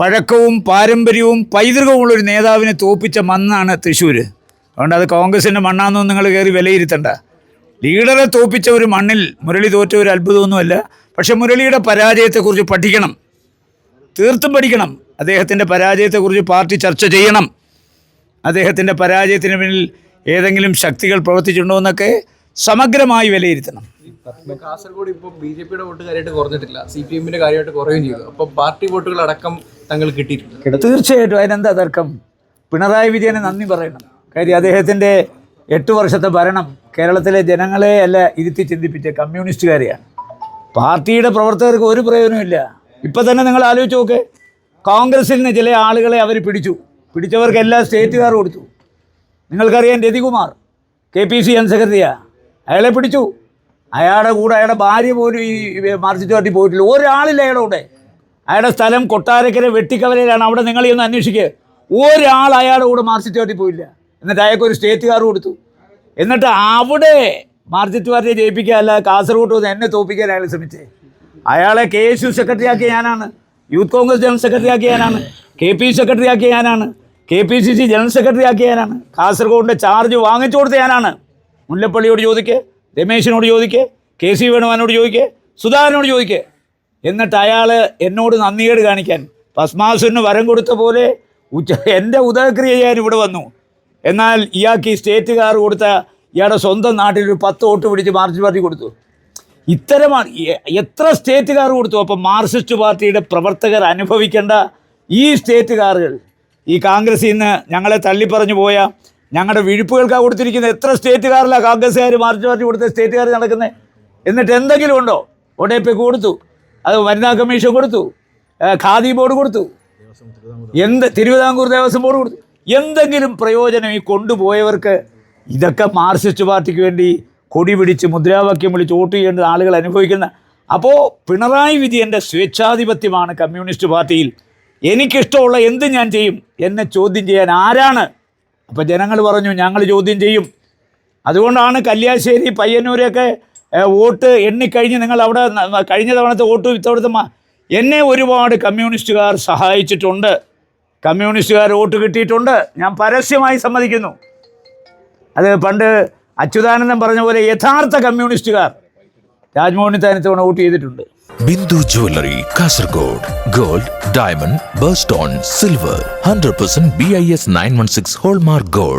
പഴക്കവും പാരമ്പര്യവും പൈതൃകവുമുള്ള ഒരു നേതാവിനെ തോപ്പിച്ച മണ്ണാണ് തൃശ്ശൂർ അതുകൊണ്ട് അത് കോൺഗ്രസിന്റെ മണ്ണാണെന്നൊന്നും നിങ്ങൾ കയറി വിലയിരുത്തണ്ട. ലീഡറെ തോപ്പിച്ച ഒരു മണ്ണിൽ മുരളി തോറ്റ ഒരു അത്ഭുതമൊന്നുമല്ല പക്ഷെ മുരളിയുടെ പരാജയത്തെക്കുറിച്ച് പഠിക്കണം. തീർത്തും പഠിക്കണം. അദ്ദേഹത്തിന്റെ പരാജയത്തെക്കുറിച്ച് പാർട്ടി ചർച്ച ചെയ്യണം. അദ്ദേഹത്തിന്റെ പരാജയത്തിന് പിന്നിൽ ഏതെങ്കിലും ശക്തികൾ പ്രവർത്തിച്ചിട്ടുണ്ടോ എന്നൊക്കെ സമഗ്രമായി വിലയിരുത്തണം. കാസർഗോഡ് ഇപ്പോൾ ബി ജെ പിയുടെ വോട്ട് കാര്യമായിട്ട് കുറഞ്ഞിട്ടില്ല. സി പി എമ്മിന്റെ കാര്യമായിട്ട് കുറയുകയും ചെയ്തു. അപ്പോൾ പാർട്ടി വോട്ടുകൾ അടക്കം തങ്ങൾ കിട്ടിയിട്ടുണ്ട്. തീർച്ചയായിട്ടും അതിനെന്താ തർക്കം? പിണറായി വിജയന് നന്ദി പറയണം. കാര്യം അദ്ദേഹത്തിന്റെ എട്ട് വർഷത്തെ ഭരണം കേരളത്തിലെ ജനങ്ങളെ അല്ല ഇരുത്തി ചിന്തിപ്പിച്ച കമ്മ്യൂണിസ്റ്റുകാരെയാണ്. പാർട്ടിയുടെ പ്രവർത്തകർക്ക് ഒരു പ്രയോജനമില്ല ഇപ്പം തന്നെ നിങ്ങൾ ആലോചിച്ച് നോക്ക്. കോൺഗ്രസിൽ നിന്ന് ചില ആളുകളെ അവർ പിടിച്ചു. പിടിച്ചവർക്ക് എല്ലാ സ്റ്റേറ്റുകാർ കൊടുത്തു. നിങ്ങൾക്കറിയാം Rathikumar K P C M അയാളെ പിടിച്ചു. അയാളുടെ കൂടെ അയാളുടെ ഭാര്യ പോലും ഈ മാർച്ച് പാർട്ടി പോയിട്ടില്ല. ഒരാളില്ല അയാളുടെ കൂടെ. അയാളുടെ സ്ഥലം കൊട്ടാരക്കര വെട്ടിക്കവലയിലാണ്. അവിടെ നിങ്ങൾ ഒന്ന് അന്വേഷിക്കുക ഒരാൾ അയാളുടെ കൂടെ മാർച്ചിറ്റ് പാർട്ടി പോയില്ല. എന്നിട്ട് അയാൾക്ക് ഒരു സ്റ്റേറ്റ് കാർ കൊടുത്തു. എന്നിട്ട് അവിടെ മാർച്ചിറ്റ് പാർട്ടിയെ ജയിപ്പിക്കുക അല്ല കാസർഗോഡ് വന്ന് എന്നെ തോപ്പിക്കാൻ അയാൾ ശ്രമിച്ചേ. അയാളെ കെ എസ് യു സെക്രട്ടറി ആക്കിയ ഞാനാണ്. യൂത്ത് കോൺഗ്രസ് ജനറൽ സെക്രട്ടറി ആക്കിയ ഞാനാണ്. കെ പി സെക്രട്ടറി ആക്കിയ ഞാനാണ്. K P C C general secretary ആക്കിയ ഞാനാണ്. കാസർഗോഡിന്റെ ചാർജ് വാങ്ങിച്ചു കൊടുത്ത ഞാനാണ്. മുല്ലപ്പള്ളിയോട് ചോദിക്കേ രമേശിനോട് ചോദിക്കേ കെ സി വേണുവാനോട് ചോദിക്കേ സുധാകരനോട് ചോദിക്ക്. എന്നിട്ട് അയാൾ എന്നോട് നന്ദികേട് കാണിക്കാൻ പസ്മാസുന് വരം കൊടുത്ത പോലെ ഉച്ച എന്റെ ഉദയക്രിയ ചെയ്യാൻ ഇവിടെ വന്നു. എന്നാൽ ഇയാൾക്ക് ഈ സ്റ്റേറ്റുകാർ കൊടുത്ത ഇയാളുടെ സ്വന്തം നാട്ടിൽ ഒരു പത്ത് വോട്ട് പിടിച്ച് മാർക്സിസ്റ്റ് പാർട്ടി കൊടുത്തു. ഇത്തരമാണ് എത്ര സ്റ്റേറ്റുകാർ കൊടുത്തു? അപ്പം മാർക്സിസ്റ്റ് പാർട്ടിയുടെ പ്രവർത്തകർ അനുഭവിക്കേണ്ട ഈ സ്റ്റേറ്റുകാരുകൾ ഈ കോൺഗ്രസിൽ നിന്ന് ഞങ്ങളെ തള്ളിപ്പറഞ്ഞു പോയ ഞങ്ങളുടെ വിഴുപ്പുകൾക്കാണ് കൊടുത്തിരിക്കുന്നത് എത്ര സ്റ്റേറ്റുകാരിലാണ് കോൺഗ്രസ്സുകാർ മാർച്ച് പാർട്ടി കൊടുത്ത സ്റ്റേറ്റുകാർ നടക്കുന്നത് എന്നിട്ട് എന്തെങ്കിലും ഉണ്ടോ? ഒടേപ്പയ്ക്ക് കൊടുത്തു. അത് വനിതാ കമ്മീഷൻ കൊടുത്തു. ഖാദി ബോർഡ് കൊടുത്തു. എന്ത് തിരുവിതാംകൂർ ദേവസ്വം ബോർഡ് കൊടുത്തു. എന്തെങ്കിലും പ്രയോജനം ഈ കൊണ്ടുപോയവർക്ക് ഇതൊക്കെ മാർക്സിസ്റ്റ് പാർട്ടിക്ക് വേണ്ടി കൊടി പിടിച്ച് മുദ്രാവാക്യം വിളിച്ച് വോട്ട് ചെയ്യേണ്ട ആളുകൾ അനുഭവിക്കുന്ന. അപ്പോൾ പിണറായി വിജയന്റെ സ്വേച്ഛാധിപത്യമാണ് കമ്മ്യൂണിസ്റ്റ് പാർട്ടിയിൽ. എനിക്കിഷ്ടമുള്ള എന്ത് ഞാൻ ചെയ്യും? എന്നെ ചോദ്യം ചെയ്യാൻ ആരാണ്? അപ്പോൾ ജനങ്ങൾ പറഞ്ഞു ഞങ്ങൾ ചോദ്യം ചെയ്യും. അതുകൊണ്ടാണ് കല്യാശ്ശേരി പയ്യന്നൂരൊക്കെ വോട്ട് എണ്ണിക്കഴിഞ്ഞ് നിങ്ങൾ അവിടെ കഴിഞ്ഞ തവണത്തെ വോട്ട് ഇത്തവണത്തെ എന്നെ ഒരുപാട് കമ്മ്യൂണിസ്റ്റുകാർ സഹായിച്ചിട്ടുണ്ട്. കമ്മ്യൂണിസ്റ്റുകാർ വോട്ട് കിട്ടിയിട്ടുണ്ട്. ഞാൻ പരസ്യമായി സമ്മതിക്കുന്നു. അത് പണ്ട് അച്യുതാനന്ദൻ പറഞ്ഞ പോലെ യഥാർത്ഥ കമ്മ്യൂണിസ്റ്റുകാർ രാജ്മോഹൻ ഇത്തവണ വോട്ട് ചെയ്തിട്ടുണ്ട്. Bindu jewellery Kasaragod gold diamond birthstone silver hundred percent B I S nine one six hallmark gold